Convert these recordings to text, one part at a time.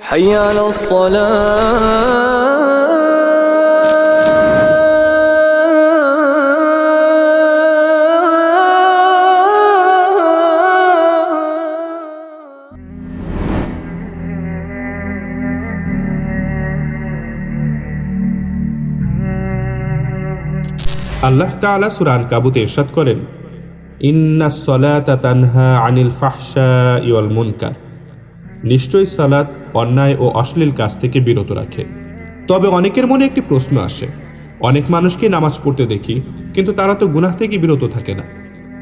حي على الصلاة আল্লাহ তাআলা সুরান কাবুতে ইরশাদ করেন ইন্না সলাতা তানহা আনিল ফাহশা ইওয়াল মুনকার নিশ্চয়ই সালাত অন্যায় ও অশ্লীল কাজ থেকে বিরত রাখে। তবে অনেকের মনে একটি প্রশ্ন আসে, অনেক মানুষকে নামাজ পড়তে দেখি, কিন্তু তারা তো গুনাহ থেকে বিরত থাকে না।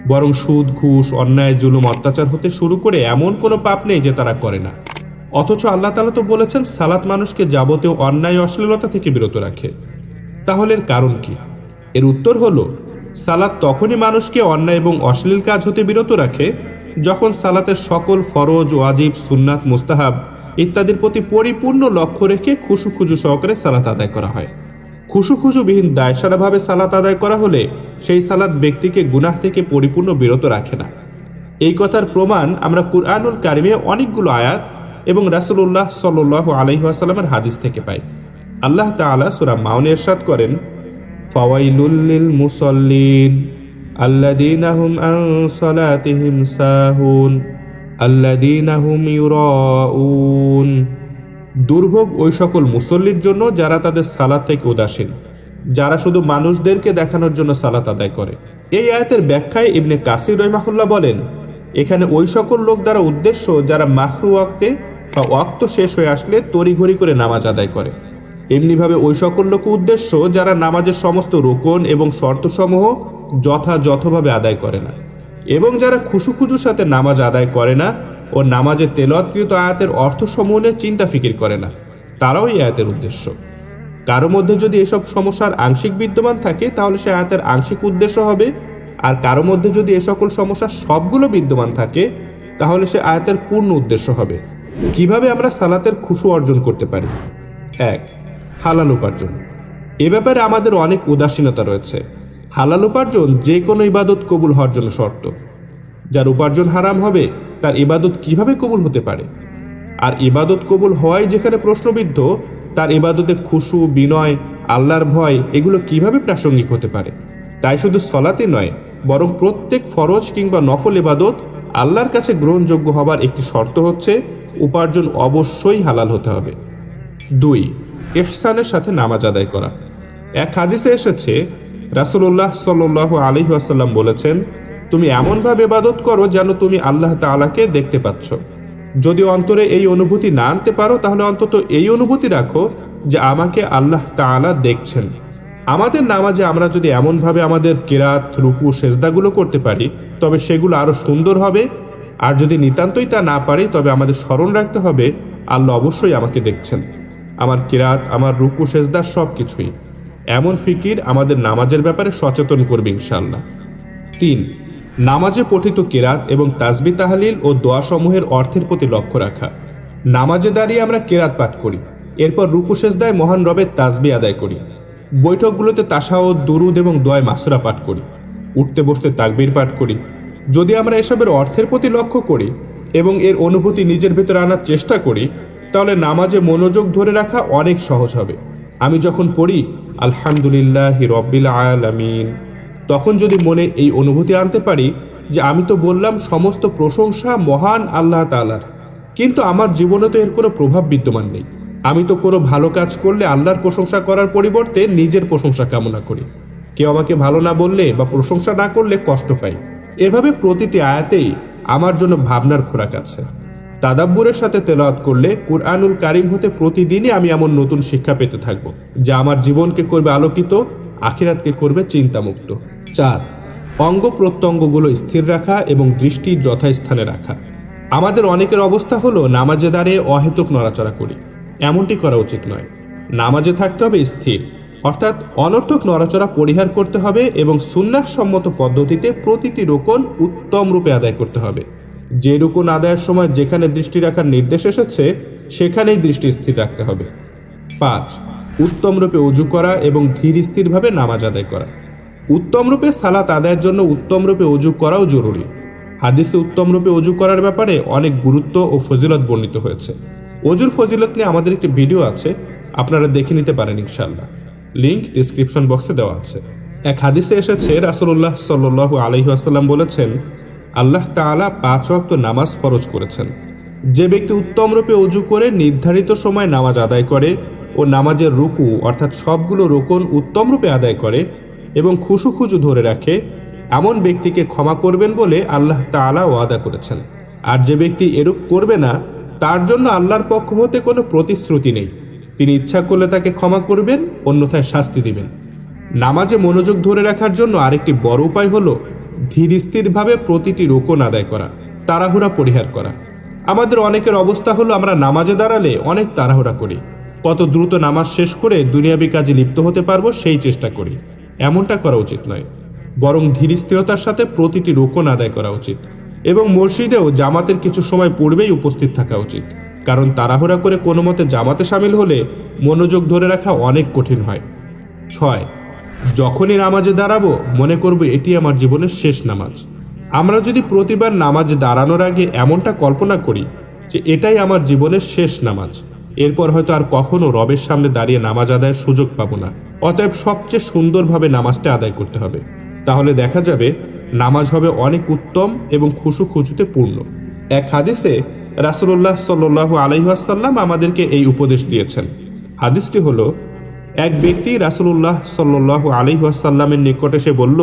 বরং সুদ, ঘুষ, অন্যায়, জুলুম, অত্যাচার হতে শুরু করে এমন কোনো পাপ নেই যে তারা করে না। অথচ আল্লাহ তালা তো বলেছেন, সালাত মানুষকে যাবতীয় অন্যায় অশ্লীলতা থেকে বিরত রাখে। তাহলে এর কারণ কি? এর উত্তর হলো, সালাত তখনই মানুষকে অন্যায় এবং অশ্লীল কাজ হতে বিরত রাখে যখন সালাতের সকল ফরজ, ওয়াজিব, সুন্নাত, মুস্তাহাব ইত্যাদির প্রতি পরিপূর্ণ লক্ষ্য রেখে খুশু খুজু সহকারে সালাত আদায় করা হয়। খুশু খুজুবিহীন দায়সারাভাবে সালাত আদায় করা হলে সেই সালাত ব্যক্তিকে গুনাহ থেকে পরিপূর্ণ বিরত রাখে না। এই কথার প্রমাণ আমরা কুরআনুল কারিমে অনেকগুলো আয়াত এবং রাসূলুল্লাহ সাল্লাল্লাহু আলাইহি ওয়াসাল্লামের হাদিস থেকে পাই। আল্লাহ তাআলা সূরা মাউনে ইরশাদ করেন, ফাওয়াইলুল লিল মুসাল্লিন। আল্লাযীনা হুম আন সালাতিহিম সাহুন আল্লাযীনা হুম ইউরাউন দুর্ভোগ ওই সকল মুসল্লির জন্য যারা তাদের সালাত থেকে উদাসীন, যারা শুধু মানুষদেরকে দেখানোর জন্য সালাত আদায় করে। এই আয়াতের ব্যাখ্যায় ইবনে কাসির রহিমাহুল্লাহ বলেন, এখানে ওই সকল লোক দ্বারা উদ্দেশ্য যারা মাখরু ওয়াক্তে বা ওয়াক্ত শেষ হয়ে আসলে তড়িঘড়ি করে নামাজ আদায় করে। এমনিভাবে ওই সকল লোক উদ্দেশ্য যারা নামাজের সমস্ত রোকন এবং শর্তসমূহ যথাযথভাবে আদায় করে না। এবং যারা খুশু খুজুর সাথে নামাজ আদায় করে না ও নামাজে তেলৎকৃত আয়াতের অর্থ সমূহে চিন্তা ফিকির করে না, তারাও এই আয়াতের উদ্দেশ্য। কারও মধ্যে যদি এসব সমস্যার আংশিক বিদ্যমান থাকে, তাহলে সে আয়াতের আংশিক উদ্দেশ্য হবে। আর কারও মধ্যে যদি এ সকল সমস্যার সবগুলো বিদ্যমান থাকে, তাহলে সে আয়াতের পূর্ণ উদ্দেশ্য হবে। কীভাবে আমরা সালাতের খুশু অর্জন করতে পারি? এক হালাল উপার্জন। এ ব্যাপারে আমাদের অনেক উদাসীনতা রয়েছে। হালাল উপার্জন যে কোনো ইবাদত কবুল হওয়ার জন্য শর্ত। যার উপার্জন হারাম হবে, তার ইবাদত কীভাবে কবুল হতে পারে? আর ইবাদত কবুল হওয়াই যেখানে প্রশ্নবিদ্ধ, তার ইবাদতে খুশু, বিনয়, আল্লাহর ভয়, এগুলো কীভাবে প্রাসঙ্গিক হতে পারে? তাই শুধু সলাতে নয়, বরং প্রত্যেক ফরজ কিংবা নফল ইবাদত আল্লাহর কাছে গ্রহণযোগ্য হবার একটি শর্ত হচ্ছে, উপার্জন অবশ্যই হালাল হতে হবে। দুই ইহসানের সাথে নামাজ আদায় করা। এক হাদিসে এসেছে, রাসূলুল্লাহ সাল্লাল্লাহু আলাইহি ওয়াসাল্লাম বলেছেন, তুমি এমনভাবে ইবাদত করো যেন তুমি আল্লাহ তাআলাকে দেখতে পাচ্ছ। যদি অন্তরে এই অনুভূতি না আনতে পারো, তাহলে অন্তত এই অনুভূতি রাখো যে আমাকে আল্লাহ তাআলা দেখছেন। আমাদের নামাজে আমরা যদি এমনভাবে আমাদের কেরাত, রুকু, সেজদাগুলো করতে পারি, তবে সেগুলো আরও সুন্দর হবে। আর যদি নিতান্তই তা না পারি, তবে আমাদের স্মরণ রাখতে হবে, আল্লাহ অবশ্যই আমাকে দেখছেন। আমার কিরাত, আমার রুকু সেজদার সব কিছুই এমন ফিকির আমাদের নামাজের ব্যাপারে সচেতন করবে ইনশাল্লাহ তিন, নামাজে পঠিত কেরাত এবং তাজবি তাহালিল ও দোয়াসমূহের অর্থের প্রতি লক্ষ্য রাখা। নামাজে দাঁড়িয়ে আমরা কেরাত পাঠ করি, এরপর রুকু, সেজদায় মহান রবের তাজবি আদায় করি। বৈঠকগুলোতে তাসাও দুরুদ এবং দোয়ায় মাসুরা পাঠ করি। উঠতে বসতে তাকবির পাঠ করি। যদি আমরা এসবের অর্থের প্রতি লক্ষ্য করি এবং এর অনুভূতি নিজের ভেতরে আনার চেষ্টা করি তাহলে নামাজে মনোযোগ ধরে রাখা অনেক সহজ হবে। আমি যখন পড়ি, আলহামদুলিল্লাহ রব্বিল আলামিন, তখন যদি মনে এই অনুভূতি আনতে পারি যে আমি তো বললাম সমস্ত প্রশংসা মহান আল্লাহ তালার কিন্তু আমার জীবনে তো এর কোনো প্রভাব বিদ্যমান নেই। আমি তো কোনো ভালো কাজ করলে আল্লাহর প্রশংসা করার পরিবর্তে নিজের প্রশংসা কামনা করি। কেউ আমাকে ভালো না বললে বা প্রশংসা না করলে কষ্ট পাই। এভাবে প্রতিটি আয়াতেই আমার জন্য ভাবনার খোরাক আছে। তাদাব্বুরের সাথে তেলাওয়াত করলে কুরআনুল কারিম হতে প্রতিদিনই আমি এমন নতুন শিক্ষা পেতে থাকব, যা আমার জীবনকে করবে আলোকিত, আখিরাতকে করবে চিন্তামুক্ত। চার, অঙ্গ প্রত্যঙ্গগুলো স্থির রাখা এবং দৃষ্টি যথাস্থানে রাখা। আমাদের অনেকের অবস্থা হলো নামাজে দাঁড়িয়ে অহেতুক নড়াচড়া করি। এমনটি করা উচিত নয়। নামাজে থাকতে হবে স্থির, অর্থাৎ অনর্থক নড়াচড়া পরিহার করতে হবে এবং সুন্নাহ সম্মত পদ্ধতিতে প্রতিটি রোকন উত্তম রূপে আদায় করতে হবে। যে রুকুন আদায়ের সময় যেখানে দৃষ্টি রাখার নির্দেশ এসেছে, সেখানেই দৃষ্টি স্থির রাখতে হবে। পাঁচ, উত্তম রূপে উজু করা এবং ধীর স্থিরভাবে নামাজ আদায় করা। উত্তম রূপে সালাত আদায়ের জন্য উত্তম রূপে অজু করাও জরুরি। হাদিসে উত্তম রূপে অজু করার ব্যাপারে অনেক গুরুত্ব ও ফজিলত বর্ণিত হয়েছে। অজুর ফজিলত নিয়ে আমাদের একটি ভিডিও আছে, আপনারা দেখে নিতে পারেন ইনশাল্লাহ লিঙ্ক ডিসক্রিপশন বক্সে দেওয়া আছে। এক হাদিসে এসেছে রাসুল্লাহ সাল্লু আলহিহাসাল্লাম বলেছেন আল্লাহ তাআলা পাঁচ ওয়াক্ত নামাজ ফরজ করেছেন। যে ব্যক্তি উত্তম রূপে অজু করে নির্ধারিত সময় নামাজ আদায় করে ও নামাজের রুকু অর্থাৎ সবগুলো রোকন উত্তম রূপে আদায় করে এবং খুশু খুজু ধরে রাখে, এমন ব্যক্তিকে ক্ষমা করবেন বলে আল্লাহ তাআলা ওয়াদা করেছেন। আর যে ব্যক্তি এরূপ করবে না, তার জন্য আল্লাহর পক্ষ হতে কোনো প্রতিশ্রুতি নেই। তিনি ইচ্ছা করলে তাকে ক্ষমা করবেন, অন্যথায় শাস্তি দিবেন। নামাজে মনোযোগ ধরে রাখার জন্য আরেকটি বড় উপায় হলো ধীর স্থিরভাবে প্রতিটি রোকন আদায় করা, তাড়াহুড়া পরিহার করা। আমাদের অনেকের অবস্থা হলো আমরা নামাজে দাঁড়ালে অনেক তাড়াহুড়া করি। কত দ্রুত নামাজ শেষ করে দুনিয়াবি কাজে লিপ্ত হতে পারব সেই চেষ্টা করি। এমনটা করা উচিত নয়। বরং ধীর স্থিরতার সাথে প্রতিটি রোকন আদায় করা উচিত। এবং মসজিদেও জামাতের কিছু সময় পূর্বেই উপস্থিত থাকা উচিত। কারণ তাড়াহুড়া করে কোনো মতে জামাতে সামিল হলে মনোযোগ ধরে রাখা অনেক কঠিন হয়। ছয় যখনই নামাজে দাঁড়াবো, মনে করব এটি আমার জীবনের শেষ নামাজ। আমরা যদি প্রতিবার নামাজে দাঁড়ানোর আগে এমনটা কল্পনা করি যে এটাই আমার জীবনের শেষ নামাজ, এরপর হয়তো আর কখনো রবের সামনে দাঁড়িয়ে নামাজ আদায়ের সুযোগ পাবো না। অতএব সবচেয়ে সুন্দরভাবে নামাজটা আদায় করতে হবে। তাহলে দেখা যাবে, নামাজ হবে অনেক উত্তম এবং খুশু খুশুতে পূর্ণ। এক হাদিসে রাসুল্লাহ সাল্লু আলহিহাসাল্লাম আমাদেরকে এই উপদেশ দিয়েছেন। হাদিসটি হলো এক ব্যক্তি রাসুল্লাহ সাল্লু আলহিহাসাল্লামের নিকট এসে বলল,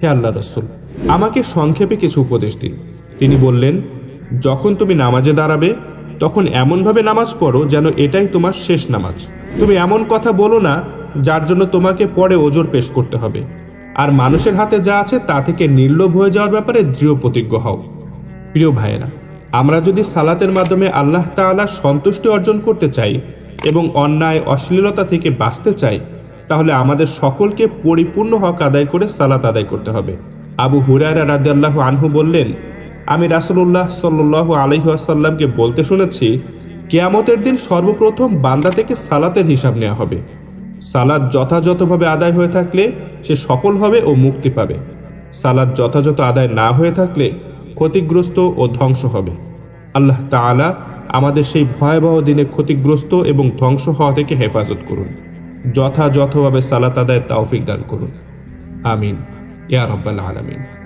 হে আল্লাহ রসুল, আমাকে সংক্ষেপে কিছু উপদেশ দিন। তিনি বললেন, যখন তুমি নামাজে দাঁড়াবে, তখন এমনভাবে নামাজ পড়ো যেন এটাই তোমার শেষ নামাজ। তুমি এমন কথা বলো না যার জন্য তোমাকে পরে ওজোর পেশ করতে হবে। আর মানুষের হাতে যা আছে তা থেকে নির্লোভ হয়ে যাওয়ার ব্যাপারে দৃঢ় প্রতিজ্ঞ হও। প্রিয় ভাইয়েরা, আমরা যদি সালাতের মাধ্যমে আল্লাহ তাআলার সন্তুষ্টি অর্জন করতে চাই এবং অন্যায় অশ্লীলতা থেকে বাঁচতে চাই, তাহলে আমাদের সকলকে পরিপূর্ণ হক আদায় করে সালাত আদায় করতে হবে। আবু হুরায়রা রাদিয়াল্লাহ আনহু বললেন, আমি রাসূলুল্লাহ সাল্লাল্লাহু আলাইহি আসাল্লামকে বলতে শুনেছি, কেয়ামতের দিন সর্বপ্রথম বান্দা থেকে সালাতের হিসাব নেওয়া হবে। সালাদ যথাযথভাবে আদায় হয়ে থাকলে সে সফল হবে ও মুক্তি পাবে। সালাদ যথাযথ আদায় না হয়ে থাকলে ক্ষতিগ্রস্ত ও ধ্বংস হবে। আল্লাহ তাআলা আমাদের সেই ভয়াবহ দিনে ক্ষতিগ্রস্ত এবং ধ্বংস হওয়া থেকে হেফাজত করুন। যথাযথভাবে সালাত আদায় তৌফিক দান করুন। আমিন। ইয়া রব্বাল আলামিন।